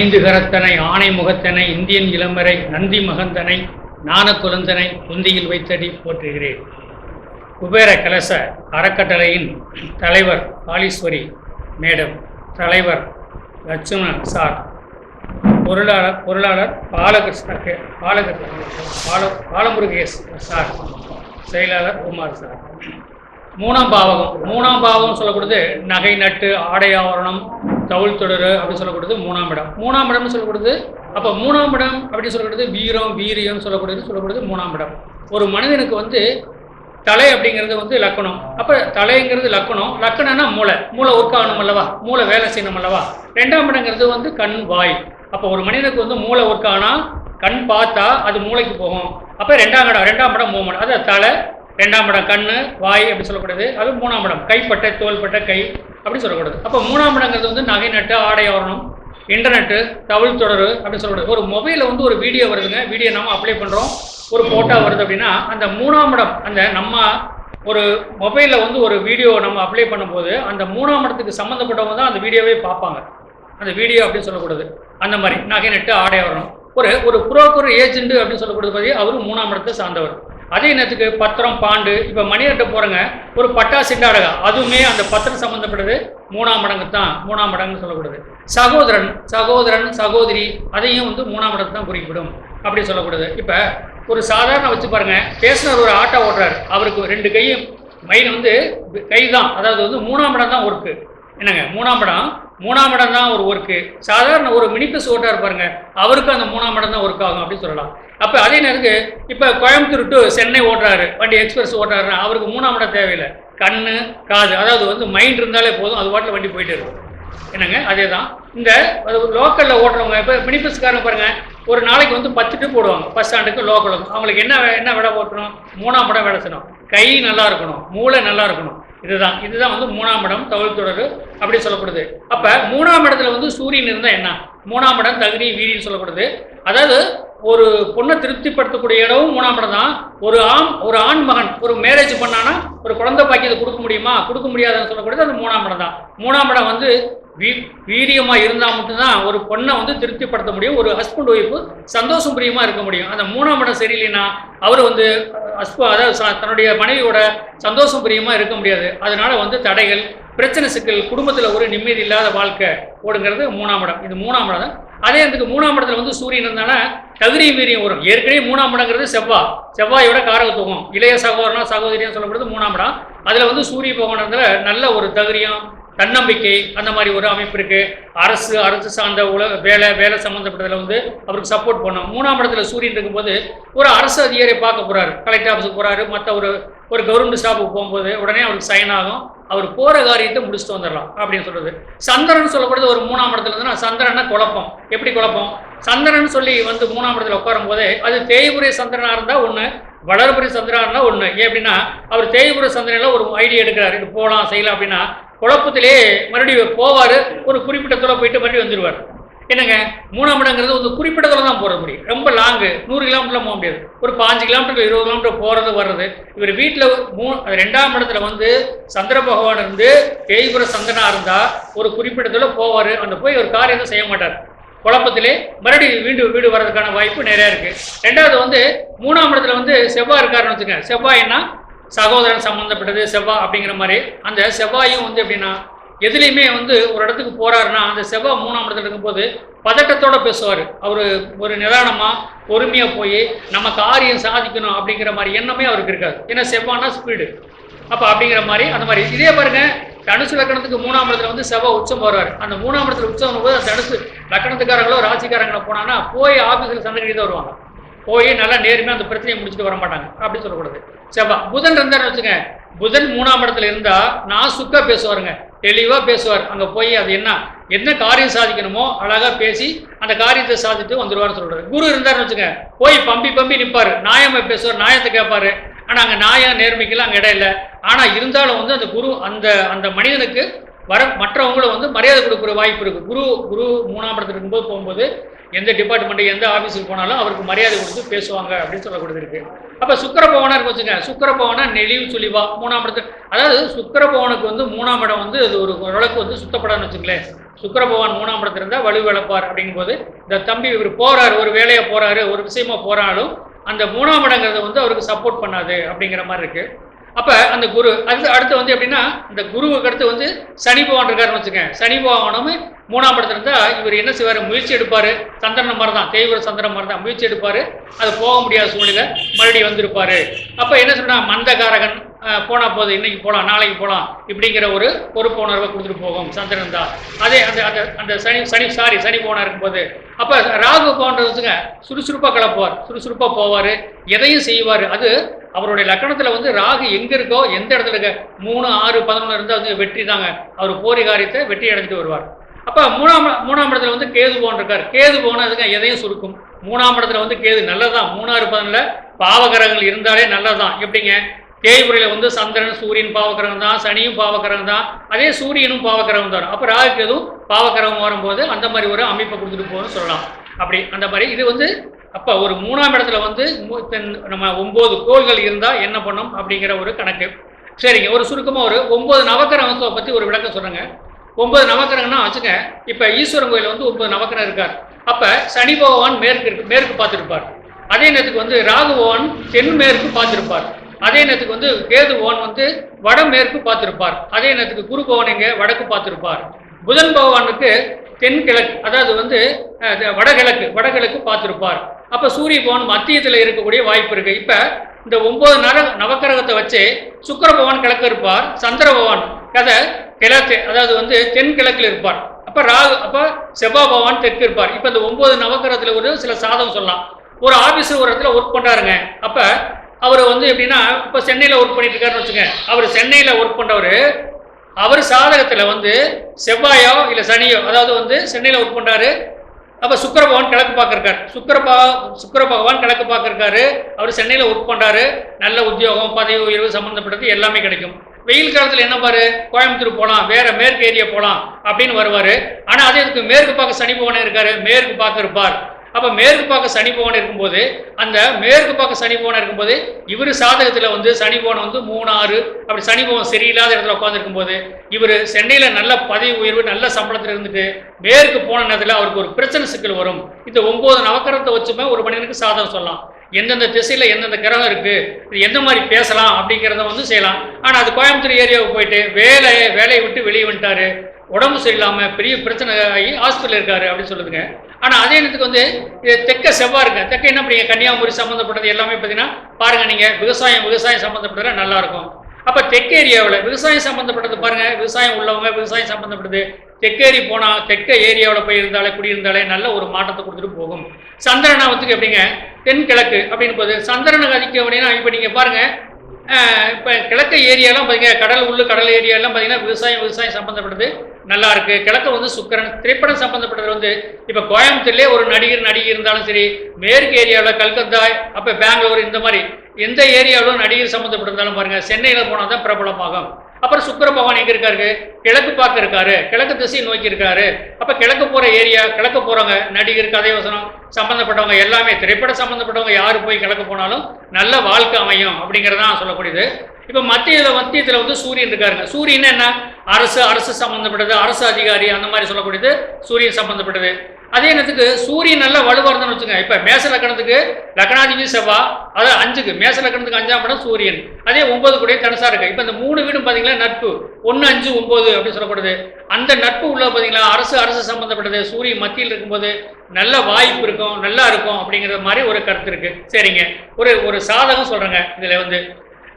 ஐந்து கரத்தனை ஆணை முகத்தனை இந்தியன் இளமரை நந்தி மகந்தனை ஞான குழந்தனை குந்தியில் வைத்தடி போற்றுகிறேன். குபேர கலச அறக்கட்டளையின் தலைவர் காளீஸ்வரி மேடம் தலைவர் லட்சுமணன் சார். பொருளாளர் பொருளாளர் பாலகிருஷ்ண கே- பாலகிருஷ்ண பால பாலமுருகேஷ் சார். செயலாளர் குமார் சார். மூணாம் பாவகம் மூணாம் பாவகம் சொல்லக்கூடியது நகை நட்டு ஆடை ஆவரணம் தவுள் தொடர் அப்படின்னு சொல்லக்கூடியது மூணாம் இடம். மூணாம் இடம்னு சொல்லக்கூடியது அப்போ மூணாம் இடம் அப்படின்னு சொல்லக்கூடியது வீரம் வீரியம்னு சொல்லக்கூடியது சொல்லக்கூடியது மூணாம் இடம். ஒரு மனிதனுக்கு வந்து தலை அப்படிங்கிறது வந்து லக்கணம். அப்போ தலைங்கிறது லக்கணம். லக்கணம்னா மூளை. மூளை ஒர்க் ஆகணும் அல்லவா? மூளை வேலை செய்யணும் அல்லவா? ரெண்டாம் இடங்கிறது வந்து கண் வாய். அப்போ ஒரு மனிதனுக்கு வந்து மூளை ஒர்க் ஆனால் கண் பார்த்தா அது மூளைக்கு போகும். அப்போ ரெண்டாம் இடம் ரெண்டாம் இடம் மூமெண்ட் அது தலை ரெண்டாம் இடம் கண்ணு வாய் அப்படி சொல்லக்கூடாது அது மூணாம் இடம். கைப்பட்ட தோள்பட்ட கை அப்படி சொல்லக்கூடாது. அப்போ மூணாம் இடங்கிறது வந்து நகை நட்டு ஆடை ஆவரணம் இன்டர்நெட்டு தகவல் தொடர் அப்படின்னு சொல்லக்கூடாது. ஒரு மொபைலில் வந்து ஒரு வீடியோ வருதுங்க. வீடியோ நம்ம அப்ளை பண்ணுறோம் ஒரு ஃபோட்டோ வருது அப்படின்னா அந்த மூணாம் இடம் அந்த நம்ம ஒரு மொபைலில் வந்து ஒரு வீடியோ நம்ம அப்ளை பண்ணும்போது அந்த மூணாம் இடத்துக்கு சம்மந்தப்பட்டவங்க தான் அந்த வீடியோவே பார்ப்பாங்க. அந்த வீடியோ அப்படின்னு சொல்லக்கூடாது. அந்த மாதிரி நகை நட்டு ஆடை வரணும் ஒரு ஒரு புரோக்கர் ஏஜென்ட் அப்படின்னு சொல்லக்கூடாது. பற்றி அவர் மூணாம் இடத்தை சார்ந்தவர். அதே நேரத்துக்கு பத்திரம் பாண்டு இப்போ மணியர்கிட்ட போகிறங்க ஒரு பட்டா சிண்டாரகா அதுவுமே அந்த பத்திரம் சம்மந்தப்பட்டது மூணாம் மடங்கு தான் மூணாம் மடங்குன்னு சொல்லக்கூடாது சகோதரன் சகோதரன் சகோதரி அதையும் வந்து மூணாம் மடங்கு தான் குறிப்பிடும் அப்படி சொல்லக்கூடாது இப்போ ஒரு சாதாரண வச்சு பாருங்க பேசுனர் ஒரு ஆட்டோ ஓட்டுறாரு. அவருக்கு ரெண்டு கையும் மைன் வந்து கை தான் அதாவது வந்து மூணாம் இடம் தான் ஒர்க்கு என்னங்க? மூணாம் இடம் மூணாம் இடம் தான் ஒரு ஒர்க்கு சாதாரண ஒரு மினிபஸ் ஓட்டாக இருப்பாருங்க. அவருக்கும் அந்த மூணாம் இடம் தான் ஒர்க் ஆகும் அப்படின்னு சொல்லலாம். அப்போ அதே நேரத்துக்கு இப்போ கோயம்புத்தூர் டு சென்னை ஓட்டுறாரு. வண்டி எக்ஸ்பிரஸ் ஓட்டுறாருன்னா அவருக்கு மூணாம் இடம் தேவையில்லை. கண் காது அதாவது வந்து மைண்ட் இருந்தாலே போதும். அது வாட்டில் வண்டி போயிட்டு இருக்கும். என்னங்க? அதே தான் இந்த லோக்கலில் ஓட்டுறவங்க இப்போ மினிபஸ்காரங்க பாருங்கள் ஒரு நாளைக்கு வந்து பத்து டூ போடுவாங்க. பஸ் ஸ்டாண்டுக்கு லோக்கலுக்கு அவங்களுக்கு என்ன என்ன விட ஓட்டணும்? மூணாம் படம் வேலை செய்யணும் கை நல்லா இருக்கணும். மூளை நல்லா இருக்கணும். இதுதான் இதுதான் வந்து மூணாம் இடம் தகவல் தொடர் அப்படி சொல்லப்படுது. அப்போ மூணாம் இடத்துல வந்து சூரியன் இருந்தால் என்ன? மூணாம் இடம் தகுதி வீரின்னு சொல்லப்படுது. அதாவது ஒரு பொண்ணை திருப்திப்படுத்தக்கூடிய இடமும் மூணாம் இடம் தான். ஒரு ஆண் ஒரு ஆண் மகன் ஒரு மேரேஜ் பண்ணானா ஒரு குழந்தை பாக்கியத்தை கொடுக்க முடியுமா? கொடுக்க முடியாதுன்னு சொல்லக்கூடியது அது மூணாம் இடம் தான். மூணாம் இடம் வந்து வீ வீரியமாக இருந்தால் மட்டும்தான் ஒரு பொண்ணை வந்து திருப்திப்படுத்த முடியும். ஒரு ஹஸ்பண்ட் ஒய்ஃபு சந்தோஷம் பிரியமாக இருக்க முடியும். அந்த மூணாம் இடம் சரியில்லைன்னா அவர் வந்து ஹஸ்ப அதாவது தன்னுடைய மனைவியோட சந்தோஷம் பிரியமாக இருக்க முடியாது. அதனால வந்து தடைகள் பிரச்சனை சிக்கல் குடும்பத்தில் ஒரு நிம்மதி இல்லாத வாழ்க்கை ஓடுங்கிறது மூணாம் இடம். இது மூணாம் இடம் தான். அதே இதுக்கு மூணாம் இடத்துல வந்து சூரியன் இருந்தானா தகுதியும் வீரியம் வரும். ஏற்கனவே மூணாம் இடங்கிறது செவ்வாய் செவ்வாயோட காரகத்துவம். இளைய சகோதரனா சகோதரியும் சொல்லப்படுது மூணாம் இடம். அதில் வந்து சூரிய பகவானத்தில் நல்ல ஒரு தகுதியும் தன்னம்பிக்கை அந்த மாதிரி ஒரு அமைப்பு இருக்குது அரசு அரசு சார்ந்த உல வேலை வேலை சம்மந்தப்பட்டதில் வந்து அவருக்கு சப்போர்ட் பண்ணும். மூணாம் இடத்துல சூரியன் இருக்கும்போது ஒரு அரசு அதிகாரியை பார்க்க போகிறாரு கலெக்டர் ஆஃபீஸுக்கு போகிறாரு மற்ற ஒரு ஒரு கவர்மெண்ட் ஸ்டாஃபுக்கு போகும்போது உடனே அவருக்கு சைன் ஆகும். அவர் போகிற காரியத்தை முடிச்சுட்டு வந்துடலாம் அப்படின்னு சொல்கிறது சந்திரன் சொல்லப்படுது ஒரு மூணாம் இடத்துல இருந்ததுனா சந்திரனை குழப்பம். எப்படி குழப்பம்? சந்திரன் சொல்லி வந்து மூணாம் இடத்துல உட்காரும் போது அது தேய்புரிய சந்திரனாக இருந்தால் ஒன்று வளர்புரி சந்திரனா ஒன்று ஏன் அப்படின்னா அவர் தேய்புர சந்திரனில் ஒரு ஐடியா எடுக்கிறார். இது போகலாம் செய்யலாம் அப்படின்னா குழப்பத்திலே மறுபடியும் போவார். ஒரு குறிப்பிட்ட தூரம் போயிட்டு மறுபடியும் வந்துடுவார் என்னங்க? மூணாம் இடங்கிறது ஒரு குறிப்பிட்ட தூரம் தான் போகிறது முடியும். ரொம்ப லாங்கு நூறு கிலோமீட்டர்லாம் போக முடியாது. ஒரு பாஞ்சு கிலோமீட்டர் இருபது கிலோமீட்டர் போகிறது வர்றது. இவர் வீட்டில் மூ ரெண்டாம் இடத்துல வந்து சந்திர பகவான் இருந்து தேய்புர சந்தனா இருந்தால் ஒரு குறிப்பிட்ட தூரம் போவார். அந்த போய் ஒரு காரியத்தை செய்ய மாட்டார். குழப்பத்திலே மறுபடியும் வீடு வீடு வர்றதுக்கான வாய்ப்பு நிறையா இருக்குது ரெண்டாவது வந்து மூணாம் இடத்துல வந்து செவ்வாய் இருக்காருன்னு வச்சுக்கோங்க. செவ்வாய்னா சகோதரன் சம்மந்தப்பட்டது செவ்வாய் அப்படிங்கிற மாதிரி. அந்த செவ்வாயும் வந்து எப்படின்னா எதுலேயுமே வந்து ஒரு இடத்துக்கு போறாருன்னா அந்த செவ்வாய் மூணாம் இடத்துல இருக்கும்போது பதட்டத்தோட பேசுவார். அவர் ஒரு நிதானமாக பொறுமையாக போய் நம்ம காரியம் சாதிக்கணும் அப்படிங்கிற மாதிரி எண்ணமே அவருக்கு இருக்காது. ஏன்னா செவ்வாய்னா ஸ்பீடு அப்போ அப்படிங்கிற மாதிரி அந்த மாதிரி. இதே பாருங்க தனுசு லக்கணத்துக்கு மூணாம் இடத்துல வந்து செவ்வாய் உச்சம் வருவார் அந்த மூணாம் இடத்துல உச்சம் போது தனுசு லக்கணத்துக்காரங்களோ ராசிக்காரங்களோ போனாங்கன்னா போய் ஆஃபீஸில் கட்டி தான் வருவாங்க. போய் நல்லா நேர்மையாக அந்த பிரச்சனையை முடிச்சுட்டு வர மாட்டாங்க. அப்படின்னு சொல்லக்கூடாது. செவ்வாய் புதன் இருந்தாருன்னு வச்சுங்க புதன் மூணாம் இடத்துல இருந்தா நான் சுக்கா பேசுவாருங்க. தெளிவா பேசுவார். அங்க போய் அது என்ன என்ன காரியம் சாதிக்கணுமோ அழகா பேசி அந்த காரியத்தை சாதித்து வந்துடுவார்னு சொல்றாரு குரு இருந்தாருன்னு வச்சுங்க போய் பம்பி பம்பி நிப்பாரு. நாயமா பேசுவார் நாயத்தை கேட்பாரு. ஆனால் அங்கே நியாயம் நேர்மைக்கெல்லாம் அங்கே இடம் இல்லை. ஆனால் இருந்தாலும் வந்து அந்த குரு அந்த அந்த மனிதனுக்கு வர மற்றவங்களும் வந்து மரியாதை கொடுக்குற வாய்ப்பு இருக்குது குரு குரு மூணாம் இடத்துல இருக்கும்போது போகும்போது எந்த டிபார்ட்மெண்ட்டு எந்த ஆஃபீஸுக்கு போனாலும் அவருக்கு மரியாதை கொடுத்து பேசுவாங்க அப்படின்னு சொல்ல கொடுத்துருக்கு. அப்போ சுக்கரபவனாக இருக்கு வச்சுங்க சுக்கரபவனா நெளிவு சுழிவா மூணாம் இடத்துல. அதாவது சுக்கரபவனுக்கு வந்து மூணாம் இடம் வந்து அது ஒரு ஓரளவுக்கு வந்து சுத்தப்படான்னு வச்சுங்களேன் சுக்கரபவான் மூணாம் இடத்துல இருந்தால் வலுவிழப்பார் அப்படிங்கும்போது இந்த தம்பி இவர் போகிறார் ஒரு வேலையை போகிறாரு ஒரு விஷயமா போறாலும் அந்த மூணாம் இடங்கிறத வந்து அவருக்கு சப்போர்ட் பண்ணாது அப்படிங்கிற மாதிரி இருக்கு. அப்போ அந்த குரு அடுத்து அடுத்து வந்து எப்படின்னா இந்த குருவுக்கு அடுத்து வந்து சனி பகவான் இருக்காருன்னு வச்சுக்கேன் சனி பகவானும் மூணாம் படத்தில் இருந்தால் இவர் என்ன செய்வார்? முயற்சி எடுப்பார். சந்திரன் மாதிரி தான் தேய்வர சந்திரன் மாதிரி தான் முயற்சி எடுப்பார். அது போக முடியாத சூழ்நிலை மறுபடியும் வந்திருப்பார். அப்போ என்ன சொன்னால் மந்தகாரகன் போனால் போதும் இன்னைக்கு போகலாம் நாளைக்கு போகலாம் இப்படிங்கிற ஒரு பொறுப்பு உணர்வை கொடுத்துட்டு போகும் சந்திரன் தான். அதே அந்த அந்த அந்த சனி சனி சாரி சனி போனா இருக்கும்போது. அப்போ ராகு போன்றதுங்க சுறுசுறுப்பாக கிளப்புவார் சுறுசுறுப்பாக போவார் எதையும் செய்வார். அது அவருடைய லக்கணத்தில் வந்து ராகு எங்கே இருக்கோ எந்த இடத்துல இருக்க மூணு ஆறு பதினொன்று இருந்தால் வந்து வெற்றி தாங்க. அவர் போரி காரியத்தை வெற்றி அடைஞ்சிட்டு வருவார். அப்போ மூணாம் மூணாம் இடத்துல வந்து கேது போன்றிருக்கார். கேது போனதுங்க எதையும் சுருக்கும். மூணாம் இடத்துல வந்து கேது நல்லதுதான். மூணாறு பதினில் பாவகரங்கள் இருந்தாலே நல்லதான் எப்படிங்க? தேய்புரையில வந்து சந்திரன் சூரியன் பாவக்கிரகம் தான் சனியும் பாவக்கிரகம் தான். அதே சூரியனும் பாவக்கிரகம் தான். அப்போ ராகு கேதுவும் பாவக்கிரகம் வரும்போது அந்த மாதிரி ஒரு அமைப்பை கொடுத்துட்டு போகணும்னு சொல்லலாம். அப்படி அந்த மாதிரி. இது வந்து அப்போ ஒரு மூணாம் இடத்துல வந்து மூ- தென்- நம்ம ஒம்பது கோள்கள் இருந்தால் என்ன பண்ணும் அப்படிங்கிற ஒரு கணக்கு. சரிங்க ஒரு சுருக்கமாக ஒரு ஒம்பது நவக்கிரகத்தை பற்றி ஒரு விளக்கம் சொல்லுங்க ஒன்பது நவக்கிரகம்னா வச்சுங்க இப்போ ஈஸ்வரன் கோயில் வந்து ஒன்பது நவக்கிரகம் இருக்கார். அப்போ சனி பகவான் மேற்கு மேற்கு பார்த்துருப்பார். அதே நேரத்துக்கு வந்து ராகு பகவான் தென்மேற்கு பார்த்துருப்பார். அதே நேரத்துக்கு வந்து கேது பகவான் வந்து வடமேற்கு பார்த்திருப்பார். அதே நேரத்துக்கு குரு பகவான் இங்கே வடக்கு பார்த்திருப்பார். புதன் பகவானுக்கு தென்கிழக்கு அதாவது வந்து வடகிழக்கு வடகிழக்கு பார்த்திருப்பார். அப்போ சூரிய பகவான் மத்தியத்தில் இருக்கக்கூடிய வாய்ப்பு இருக்கு. இப்போ இந்த ஒன்பது நர நவக்கிரகத்தை வச்சு சுக்கர பகவான் கிழக்கு இருப்பார் சந்திர பகவான் கதை கிழக்கு அதாவது வந்து தென்கிழக்கில் இருப்பார். அப்போ ராகு அப்போ செவ்வாய் பகவான் தெற்கு இருப்பார். இப்போ இந்த ஒன்பது நவக்கிரகத்தில் ஒரு சில சாதம் சொல்லலாம். ஒரு ஆபீஸர் ஒரு இடத்துல ஒர்க் பண்ணுறாருங்க அப்போ அவர் வந்து எப்படின்னா இப்போ சென்னையில் ஒர்க் பண்ணிட்டு இருக்காருன்னு வச்சுங்க அவர் சென்னையில் ஒர்க் பண்ணுறவர் அவர் சாதகத்தில் வந்து செவ்வாயோ இல்லை சனியோ அதாவது வந்து சென்னையில் ஒர்க் பண்ணுறாரு அப்போ சுக்கர பகவான் கிழக்கு பார்க்கறாரு சுக்கிர சுக்கர பகவான் கிழக்கு பார்க்கறாரு அவர் சென்னையில் ஒர்க் பண்ணுறாரு நல்ல உத்தியோகம் பதவி உயர்வு சம்மந்தப்பட்டது எல்லாமே கிடைக்கும். வெயில் காலத்தில் என்ன பாரு கோயம்புத்தூர் போகலாம் வேற மேற்கு ஏரியா போகலாம் அப்படின்னு வருவார். ஆனால் அதே இதுக்கு மேற்கு பார்க்க சனி பகவானே இருக்காரு. மேற்கு பார்க்க இருப்பார். அப்போ மேற்கு பார்க்க சனி பவன் இருக்கும்போது அந்த மேற்கு பார்க்க சனி பவன் இருக்கும்போது இவர் சாதகத்தில் வந்து சனி பவன் வந்து மூணாறு அப்படி சனி பவன் சரியில்லாத இடத்துல உட்காந்துருக்கும் போது இவர் சென்னையில் நல்ல பதவி உயர்வு நல்ல சம்பளத்தில் இருந்துட்டு மேற்கு போன நேரத்தில் அவருக்கு ஒரு பிரச்சனை சிக்கல் வரும். இந்த ஒன்பது நவக்கரத்தை வச்சுமே ஒரு மனிதனுக்கு சாதகம் சொல்லலாம். எந்தெந்த திசையில் எந்தெந்த கிரகம் இருக்கு இது எந்த மாதிரி பேசலாம் அப்படிங்கிறத வந்து செய்யலாம். ஆனால் அது கோயம்புத்தூர் ஏரியாவுக்கு போயிட்டு வேலை வேலையை விட்டு வெளியே வந்துட்டாரு. உடம்பு சரியில்லாமல் பெரிய பிரச்சனை ஆகி ஹாஸ்பிட்டல் இருக்காரு அப்படின்னு சொல்லுதுங்க. ஆனால் அதே நேரத்துக்கு வந்து இது தெற்க செவ்வாய் இருக்கு. தெக்க என்ன பண்ணீங்க? கன்னியாகுமரி சம்மந்தப்பட்டது எல்லாமே பார்த்தீங்கன்னா பாருங்கள் நீங்கள் விவசாயம் விவசாயம் சம்மந்தப்பட்டது நல்லாயிருக்கும் அப்போ தெற்கு ஏரியாவில் விவசாயம் சம்மந்தப்பட்டது பாருங்கள் விவசாயம் உள்ளவங்க விவசாயம் சம்மந்தப்பட்டது தெற்கேரி போனால் தெற்க ஏரியாவில் போய் இருந்தாலே குடியிருந்தாலே நல்ல ஒரு மாற்றத்தை கொடுத்துட்டு போகும். சந்திரனாவத்துக்கு எப்படிங்க? தென்கிழக்கு அப்படின்னு போது சந்திரனுக்கு அதிகம் அப்படின்னா இப்போ நீங்கள் பாருங்கள் இப்போ கிழக்கு ஏரியாலாம் பார்த்தீங்கன்னா கடல் உள்ள கடல் ஏரியாலாம் பார்த்தீங்கன்னா விவசாயம் விவசாயம் சம்மந்தப்பட்டது நல்லா இருக்கு கிழக்கு வந்து சுக்கரன். திரைப்படம் சம்பந்தப்பட்டது வந்து இப்போ கோயம்புத்தூர்லேயே ஒரு நடிகர் நடிகை இருந்தாலும் சரி மேற்கு ஏரியாவில் கல்கத்தா அப்போ பெங்களூர் இந்த மாதிரி எந்த ஏரியாவிலும் நடிகர் சம்மந்தப்பட்டிருந்தாலும் பாருங்க சென்னையில் போனால் தான் பிரபலமாகும். அப்புறம் சுக்கர பகவான் எங்கே இருக்காரு? கிழக்கு பார்க்க இருக்காரு. கிழக்கு திசையை நோக்கி இருக்காரு. அப்போ கிழக்கு போகிற ஏரியா கிழக்கு போகிறவங்க நடிகர் கதை வசனம் சம்மந்தப்பட்டவங்க எல்லாமே திரைப்பட சம்மந்தப்பட்டவங்க யார் போய் கிழக்கு போனாலும் நல்ல வாழ்க்கை அமையும் அப்படிங்கிறதான் சொல்லக்கூடியது. இப்போ மத்தியில் மத்தியத்தில் வந்து சூரியன் இருக்காருங்க. சூரியன் என்ன? அரசு அரசு சம்மந்தப்பட்டது அரசு அதிகாரி அந்த மாதிரி சொல்லக்கூடியது சூரியன் சம்மந்தப்பட்டது அதே நேரத்துக்கு சூரியன் நல்லா வலுவாக இருந்தான்னு வச்சுங்க இப்போ மேச லக்கணத்துக்கு லக்னாதிபதி செவ்வா அதாவது அஞ்சுக்கு. மேச லக்கணத்துக்கு அஞ்சாம் படம் சூரியன். அதே ஒன்பது கூட தனுசா இருக்கு. இப்போ இந்த மூணு வீடும் பார்த்தீங்கன்னா நட்பு. ஒன்று அஞ்சு ஒம்பது அப்படின்னு சொல்லப்படுது. அந்த நட்பு உள்ள பார்த்தீங்களா அரசு அரசு சம்மந்தப்பட்டது சூரியன் மத்தியில் இருக்கும்போது நல்ல வாய்ப்பு இருக்கும் நல்லா இருக்கும் அப்படிங்கிற மாதிரி ஒரு கருத்து இருக்கு. சரிங்க. ஒரு ஒரு சாதகம் சொல்கிறேங்க இதில் வந்து.